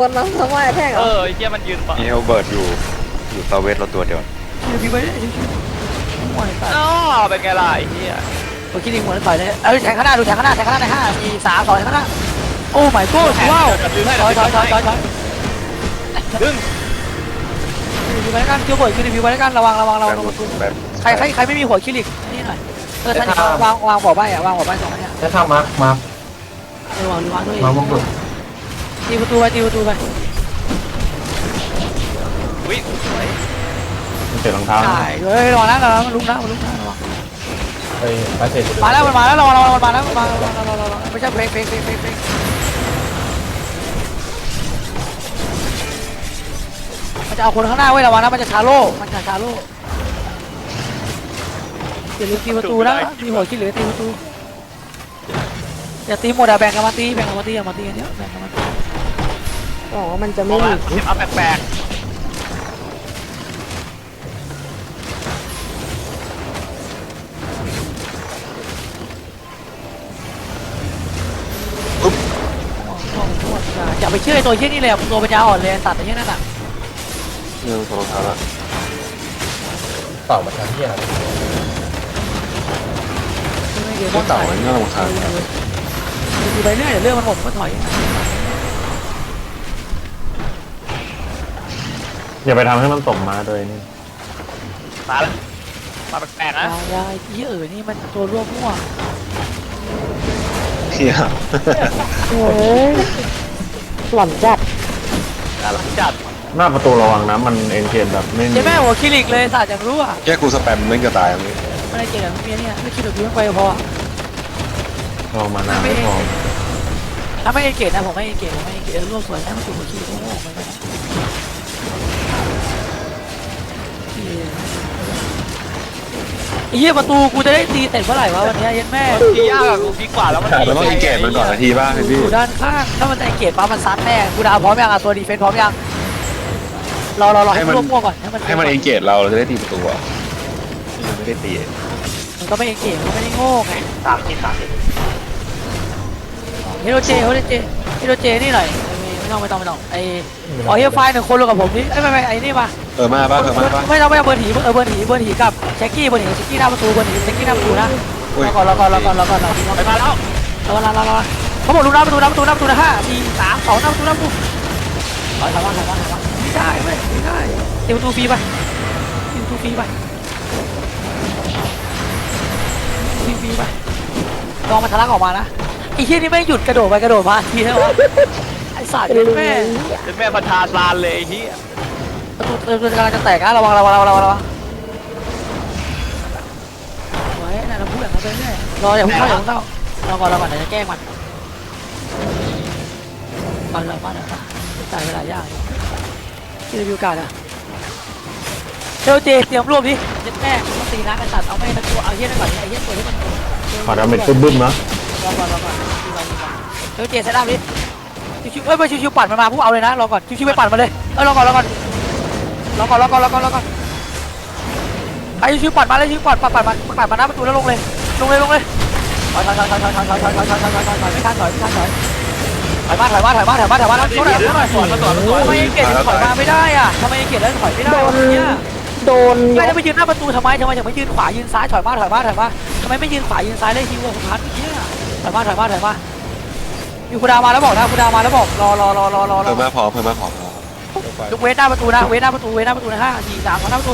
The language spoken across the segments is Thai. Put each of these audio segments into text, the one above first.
คนน้ำสมัยแท่งเหรเอออไอ้เหี้ยมันยืนปะมีเอลเบิร์ดอยู่ อยู่ซาเวสเราตัวเดียวคิดพี่ไปเลยหัวต่อยอ๋อเป็นไงล่ะไอ้เหี้ยโอ้คิดดีหัวต่อยเลยเอ้ยแทงข้างหน้าดูแทงข้างหน้าแทงข้างหน้าในห้าสี่สามสองแทงข้างหน้าโอ้ไม่กูว้าวถอยถอยถอยถอยถอยดึงคิดดีไปแล้วกันคิวเบิร์ดคิดดีไปแล้วกันระวังระวังระวังแบบใครใครใครไม่มีหัวคิริกนี่หน่อยเออท่านวางวางบ่อใบอะวางบ่อใบสองอันเนี่ยแล้วถ้ามาร์คมาร์คเออวางดูวางด้วย มาร์คมงกุฎ ตีประตูไปตีประตูไปวิสวยมันเปลี่ยนรองเท้าใช่เฮ้ยระวังนะระวังมันลุกนะมันลุกนะระวังไปไปเสร็จมาแล้วมันมาแล้วระวังระวังมันมาแล้วมันมาแล้วระวังระวังระวังไม่ใช่เฟกเฟกเฟกเฟกเฟกมันจะเอาคนข้างหน้าไว้ระวังนะมันจะชาโล่มันจะชาโล่อย่าลืมตีประตูนะมีหัวคิดเหลือตีประตูอย่าตีหมดอะแบ่งกันมาตีแบ่งกันมาตีอย่ามาตีกันเยอะแบ่งกันมาตี บอกว่ามันจะมไม่องหละนีเอาแปลกอย่าไปเชื่อไอ้ตัวเชี่ยนี่เลยอะตัวปัญญาอ่อนเลยสัตว์ไอ้เชี่ยนั่นอะเรื่องรองเท้าละต่อมาทางที่อะไรไม่เดี๋ยวก็เต่าไว้น่ารำคาญดูไปเรื่อยเดี๋ยวเรื่องมันหมดก็ถอย อย่าไปทำให้มันตกมาโดยนี่ๆมาละมาแปลกๆนะ ยายี่เอ๋ยนี่มันตัวร่วมมั่วเที่ยเฮ้ยหล่อนจัดน่ารักจัดหน้าประตูระวังนะ มันเอ็นเกนแบบไม่เจ๊แม่หัวคลินิกเลยสัตว์อย่างรู้อะแค่กูสแปมมึงจะตายมั้งไม่ได้เก่งแบบเมียเนี่ยไม่คิดแบบนี้ไปพอลองมานาไม่พอถ้าไม่เก่งนะผมไม่เก่งผมไม่เก่งร่วมสวยนะมันถูกหัวคลินิกโง่ไปนะ ไอ้เหี้ยประตูกูจะได้ตีเสร็จเมื่อไหร่วะวันนี้ยันแม่ที่ยากอะกูพีกว่าแล้วมันเราต้องอินเกตมันก่อนนาทีบ้างเห็นอพี่ยู่ด้านข้างถ้ามันจะเกตปั๊บมันซัดแน่กูดาวพร้อมยังอะตัวดีเฟนส์พร้อมยังรอรอรอให้มันร่วมมั่วก่อนให้มันให้มันเอนเกตเราเราจะได้ตีประตูอะไม่ได้ตีมันก็ไม่เก่งมันไม่ได้โง่ไงสามสิบสามสิบเฮโรเจเฮโรเจเฮโรเจนี่หน่อยไม่ต้องไม่ต้องไม่ต้องไออ๋อเฮียไฟหนึ่งคนลงกับผมนี่ไอ้ไม่ไม่ไอ้นี่มาเออมาบ้างเออมาบ้างไม่ต้องไม่ต้องเบอร์ถีเออเบอร์ถีเบอร์ถีกับแจ็คกี้เบอร์ถีแจ็คกี้หน้าประตูเบอร์ถีแจ็คกี้หน้าประตูนะอุ้ยรอก่อนรอก่อนรอก่อนรอก่อนรอก่อนไปมาแล้วรอก่อนรอก่อนรอก่อนเขาบอกลูกน้าประตูน้าประตูน้าประตูนะห้าสี่สามสองน้าประตูน้าประตูถอยถอยมาถอยมาถอยมาไม่ได้ไม่ไม่ได้ตีประตูฟรีไปตีประตูฟรีไปฟรีฟรีไปลองมาทะลักออกมานะไอ้เฮียนี่ไม่หยุดกระโดดไปกระโดดมาทีนะวะไอ้สัตว์แม่เป็นแม่พันธาซานเลยไอ้เหี้ย ประตูประตูกำลังจะแตกนะระวังระวังระวังระวังระวังไว้นั่นเราพูดอย่างนั้นไปเรื่อยรออย่าเพิ่งเข้าอย่าเพิ่งเข้ารอก่อนรอก่อนเดี๋ยวจะแกล้งมันก่อนรอก่อนรอก่อนจ่ายเวลายากที่รีวิวการ์ดอะเจ้าเจเตรียมรวบดิเจ็ดแม่ต้องตีนะกษัตริย์เอาไม่ตะกัวเอาเฮี้ยนั่นก่อนไอ้เฮี้ยนตัวที่มันขอดาเมจบึ้มๆนะรอก่อนรอก่อนดีกว่าดีกว่าเจ้าเจเซตอัพดิชิวๆเอ้ยไม่ชิวๆปั่นมันมาพวกเอาเลยนะรอก่อนชิวๆไปปั่นมาเลยเอ้ยรอก่อนรอก่อน รอก่อนรอก่อนรอก่อนรอก่อนไอ้ชิวปัดมาเลยชิวปัดปัดปัดมาปัดมาหน้าประตูแล้วลงเลย ลงเลยลงเลยถอยถอยถอยถอยถอยถอยถอยถอยถอยถอยถอยถอยถอยไม่ทันถอยไม่ทันถอยถอยมาถอยมาถอยมาถอยมาถอยมาแล้วช่วยหน่อยช่วยหน่อยสวนมาสวนมาสวนทำไมเกตถอยมาไม่ได้อะทำไมเกตแล้วถอยไม่ได้เนี่ยโดนไม่ได้ไปยืนหน้าประตูทำไมทำไมถึงไม่ยืนขวายืนซ้ายถอยมาถอยมาถอยมาทำไมไม่ยืนขวายืนซ้ายเลยฮิวของพันเนี่ยถอยมาถอยมาถอยมาอยู่คุณดามาแล้วบอกนะคุณดามาแล้วบอกรอรอรอรอรอเพิ่มมาพอเพิ่มมาพอ ยกเว้นหน้าประตูนะเว้นหน้าประตูเว้นหน้าประตูนะห้าสี่สามสองหน้าประตู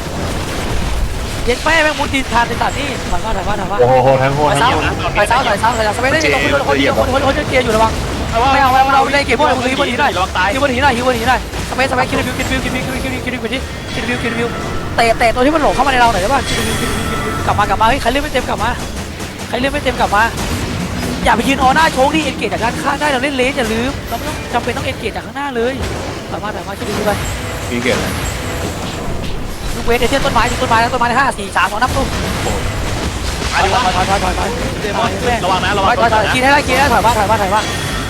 เย็นแม่แม่งมุดดินทานในตัดนี่ถอยมาถอยมาถอยมาโอ้โหแทงโหถอยแทงเท้าโหถอยเท้าถอยเท้าถอยเท้าสเปซได้คนคนคนคนคนคนเกียร์อยู่ระวังไม่เอาไม่เอาเราเล่นเกมพวกเราฮิวบนหินหน่อยระวังตายฮิวบนหินหน่อยฮิวบนหินหน่อยสเปซสเปซคิดวิวคิดวิวคิดวิวคิดวิวคิดวิวคิดวิวคิดวิวคิดวิวเตะเตะตัวที่มันหลงเข้ามาในเราหน่อยได้ป่ะคิดวิวคิดวิวคิดวิวกลับมากลับมาเฮ้ยใครเล่นไม่เต็มกลับมาใครเล่นไม่เต็มกลับมาอย่าไปยืนออหน้าโชกดิเอ็นเกตจากด้านข้างได้เราเล่นเลสอย่าลืมเราไม่ต้องจำเป็นต้องเอ็นเกตจากข้างหน้าเลย ถอยมาถอยมาคิดวิวไปอินเกตลูกเวทเอเทียนต้นไม้ถึงต้นไม้แล้วต้นไม้ห้าสี่สามสองนับตู้มาดิวะถอยถอยถอยถอยเดมอนระวังนะระถวัองยถอยถอยกินให้ได้กินให้ได้ถอยมาถอยมาถอยมา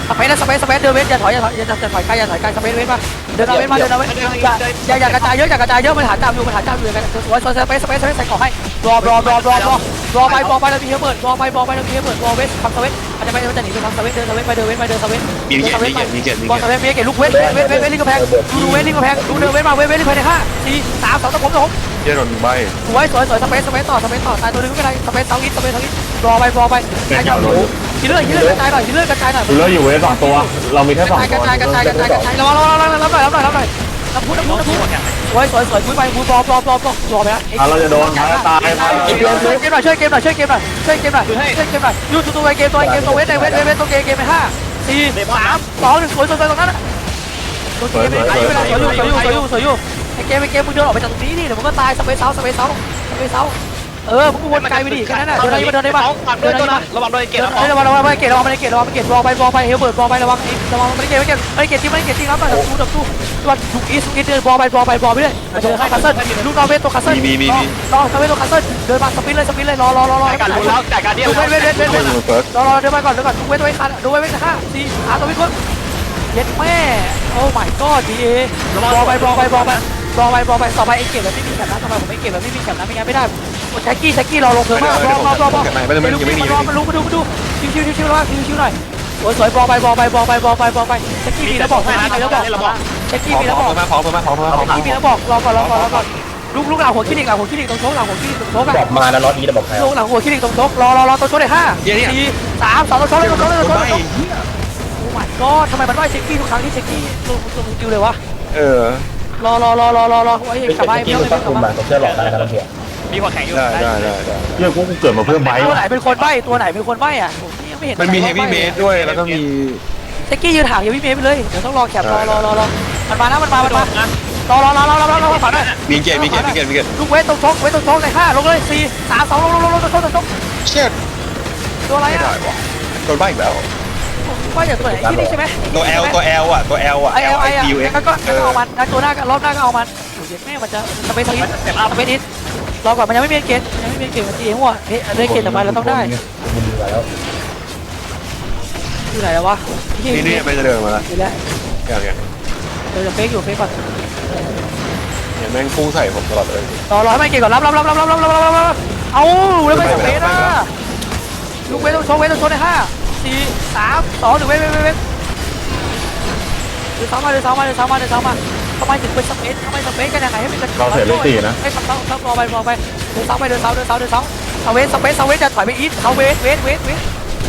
สเปซนะสเปซสเปซเดินเวทอย่าถอยอย่าถอยอย่าถอยใกล้อย่าถอยใกล้สเปซเวทมาเดินเอาเวทมาเดินเอาเวทอย่าอย่าอย่ากระจายเยอะอย่ากระจายเยอะมันหาจับอยู่มันหาจับอยู่กันสวยสวยสเปซสเปซสเปซใส่กล่องให้ รอรอรอรอรอรอไปรอไปแล้วมีเบิร์ดรอไปรอไปแล้วมีเบิร์ดรอเวสทำสเวสมันจะไปมันจะหนีไปทางสเวสเดินสเวสไปเดินเวสไปเดินสเวสมีเกตมีเกตมีเกตมีบอลเกสตเวสมีเกตลูกเวสเวสเวสเวสลิงกระแพงดูเวสลิงกระแพงดูเดินเวสมาเวสเวสลิงกระแพงในห้าสี่สามสองตะผมตะผมเจ๊โดนใบสวยสวยสวยสเปซสเปซต่อสเปซต่อตายตัวนึงไม่เป็นไรสเปซเซาอีสสเปซเซาอีสรอไปรอไปกระจายฮิลเลอร์ฮิลเลอร์กระจายหน่อยฮิลเลอร์กระจายหน่อยดูแล้วอยู่เวสสองตัวเรามีแค่สองกตัระวจายกระจายกระจายกระจายรอรอรอรอรับหน่อยรับหน่อยรับหน่อยรับพูดรับพูดรับพูด สวยสวยสวยคุยไปพูดรอรอรอรอรอไปนะอะเราจะโดนมาตายมาช่วยเกมหน่อยช่วยเกมหน่อยช่วยเกมหน่อยช่วยเกมหน่อยช่วยเกมหน่อยยูทูบตัวเกมตัวเกมตัวเวทในเวทเวทตัวเกมเกมไปห้าสี่สามสองหนึ่งสวยสวยสวยตรงนั้นตัวเกมไม่ได้ไม่ได้สวยอยู่สวยอยู่สวยอยู่สวยอยู่ไอเกมไอเกมมึงเดินออกไปจากตรงนี้ดิเดี๋ยวมึงก็ตายสเปซเซาสเปซเซาสเปซเซา เออมึงก็วนไกลไปดิแค่นั้นน่ะเดินได้มาเดินได้มาเดิเดินนได้ได้มามาระวังโดนเกเกตตนะระวังระวังไม่เกตระวังไม่เกตระวังไม่เกตรอไปรอไปเฮลเบิร์ดรอไประวังระวังไม่เกตไม่เกตไม่เกตจริงไม่เกตจริงรับหน่อยดับตู้ดับตู้ตัวถูกอีสุกอีเดินรอไปรอไปรอไปเลยเดินให้คัสเซิลลูกนอเวทตัวคัสเซิลรอคัสเซิลตัวคัสเซิลเดินมาสปินเลยสปินเลยรอรอรอรอจ่ายการรู้แล้วจ่ายการเดียวดูเวทเวทเวทเวทเจ๊โดนเฟิร์สรอรอเดินมาก่อนเดินก่อนดูเวทไว้คันดูเวทไว้ห้าสี่หาตัววิทย์เย็ดแม่โอ้ my god ดีเอรอไปรอไปรอไปรอไปรอไปต่อไปไอเกตแบบไม่มีแขนนะทำไมผมไม่เกตแบบไม่มีแขนนะไม่งั้นไม่ได้ แช็กกี้แช็กกี้รอลงเพิ่มมากรอรอรอรอไม่ไม่ไม่ยังไม่มีรอมาดูมาดูมาดูชิวชิวชิวชิวว่าชิวชิวหน่อยสวยสวยบอลไปบอลไปบอลไปบอลไปบอลไปเช็คกี้มีแล้วบอกเช็คกี้มีแล้วบอกเช็คกี้พร้อมมีแล้วพร้บออมกมาพร้อมมาพร้อมมาพร้อมเช็คกี้มีแล้วบอกรอก่อนรอก่อนรอก่อนลูกลูกหลังหัวคลินิกหลังหัวคลินิกตรงโชกหลังหัวคลินิกตรงโชกบอะอกมานะรถนี้จะบอกใครลูกหลังหัวคลินิกตรงโชกรอรอรอตรงโชกเลยห้าสี่สามสองตรงโชกเลยตรงโชกเลยตรงโชกเลยโอ้ my god ทำไมมันได้เช็คกี้ทุกครั้งที่เช็คกี้ลงลงคิวเลยวะเออรอรอรอรอรอรอไว้เป็นกลับบ้านเมื่อไม่กี้ต้องมึงไม่ต้องต้องกลับบ้านคุมบัตรผมเชื่อหลอกได้นะครับเพื่อน มีหัวแข็งอยู่ได้ได้ได้ได้เรื่องกูเกิดมาเพื่อไบค์ตัวไหนเป็นคนใบ้ตัวไหนเป็นคนใบ้อะผมยังไม่เห็นมันมีเฮฟวี่เมดด้วยแล้วก็มีเซ็กกี้ยืนห่างอย่าวิ่งเมย์ไปเลยเดี๋ยวต้องรอแคปรอรอรอรอมันมานะมันมามันมารอรอรอรอรอรอรอฝันหน่อยมีเกตมีเกตมีเกตมีเกตลูกเวทตรงชกเวทตรงชกในห้าลงเลยสี่สามสองลงลงลงลงตรงชกตรงชกเช็ดตัวอะไรไม่ได้อะวะโดนใบอีกแล้วว่าอย่างตัวไหนที่นี่ใช่ไหมตัว L ตัว L อะตัว L อะไอเอ L ลไอ I อะ Q X งั้นก็งั้นก็เอามันงั้นตัวหน้ารอบหน้าก็เอามันโอ้ยแม่มันจะสเปซทวิตสเปซอิน รอก่อนมันยังไม่มีเกณฑ์ยังไม่มีเกณฑ์มันตีหัวเฮ้ยได้เกณฑ์ต่อไปเราต้องได้มึงดูแล้วอยู่ไหนแล้ววะนี่นี่ไม่จะเดินมาแล้วอยู่แล้วอย่างเงี้ยเดี๋ยวจะเฟกอยู่เฟกก่อนเนี่ยแม่งพุ่งใส่ผมตลอดเลยรอรอให้มันเกณฑ์ก่อนรับรับรับรับรับรับรับรับเอาแล้วไม่สเปซอะลูกเวทต้องชกเวทต้องชกในห้าสี่สามสองหนึ่งเวทเวทเวทเดินซ้ำมาเดินซ้ำมาเดินซ้ำมาเดินซ้ำมา ทำไมถึงเป็นสเปซทำไมสเปซกันยังไงให้เป็นกันเราเสียเลขสี่นะ ให้ทำซ้ำซ้ำรอไปรอไปเดินซ้ำไปเดินซ้ำเดินซ้ำเดินซ้ำเอาเวสสเปซสเวสจะถอยไปอีทเอาเวสเวสเวสเวส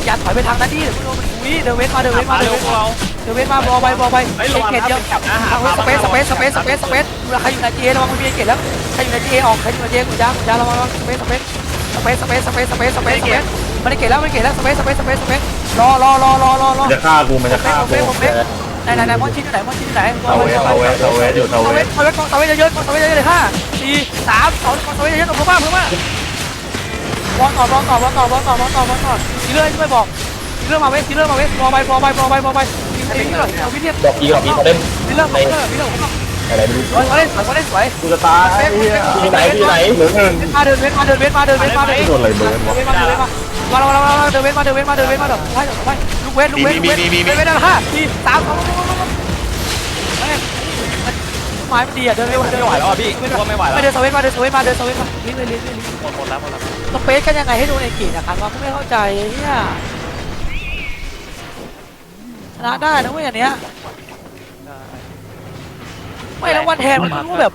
อย่าถอยไปทางนั้นดิเดี๋ยวมึงโดนมันอุ้ยเดินเวสมาเดินเวสมาเร็เดิวนพเววกสมาเราเดินเวสมารอไปรอไปเฮ้ยระวังเกตนะเดียวเป็นแถบนะหาทางเวสสเปซสเปซสเปซสเปซสเปซใครอยู่ในจีเอระวังมันมีเกตแล้วใครอยู่ในจีเอออกใครอยู่ในจีเอกูจ้ากูจ้าระวังสเปซสเปซสเปซสเปซสเปซสเปซสเปซสเปซมันได้เกตแล้วมันเกตแล้วสเปซสเปซสเปซสเปซรอรอรอรอรอรอจะฆ่ากูมันจะเฟฆ่ากเฟกูกเฟก ไหนไหนไหนมอนชินอยู่ไหนมอนชินอยู่ไหนเทาเวสเทาเวสเทาเวสอยู่เทาเทาเวเวสสเทาเวสเทาเวสเยอะๆเทาเวสเยอะๆเลยห้าสี่สามสองเทาเวสเยอะๆตรงเพิ่มมากเพิ่มมากวางต่อวางต่อวางต่อวางต่อวางต่อวางต่อทีเรื่อยช่วยบอกทีเรื่อยมาเวสทีเรื่อยมาเวสรอไปรอไปรอไปรอไปทีนี้หน่อยเอาวิเทียนบอกอีกับอีเขาเล่นทีเรื่อยทีเรื่อยทีเรื่อยอะไรไม่รู้สวยมาเล่นสวยมาเล่นสวยกูจะตายเฟกเฮียที่ไหนที่ไหนเหลือหนึ่งมาเดินเวสมาเดินเวสมาเดินเวสมาเดินโดนอะไรเบิร์นวะเดินมาเดินมามาเราเราเราเดินเวสมาเดินเวสมาเดินเวสมาเดินไปไปลูกเวสลูกเวสลูกเวสเดินเวสห้าสี่สามสองไม้มันดีอะเดินเวสเดิน ไม่ไหวแล้วอะพี่ว่าไม่ไหวไปแล้วเดินสวิตมาเดินสวิตมาเดินสวิตมาลิ้นเลยลิ้นเลยลิ้นหมดหมดแล้วหมดแล้วสเปซกันยังไงให้ดูในกีนะครับว่าไม่เข้าใจเนี่ยชนะได้นะเว้ยอันเนี้ยไม่แล้ววันแทนมันรู้แบบ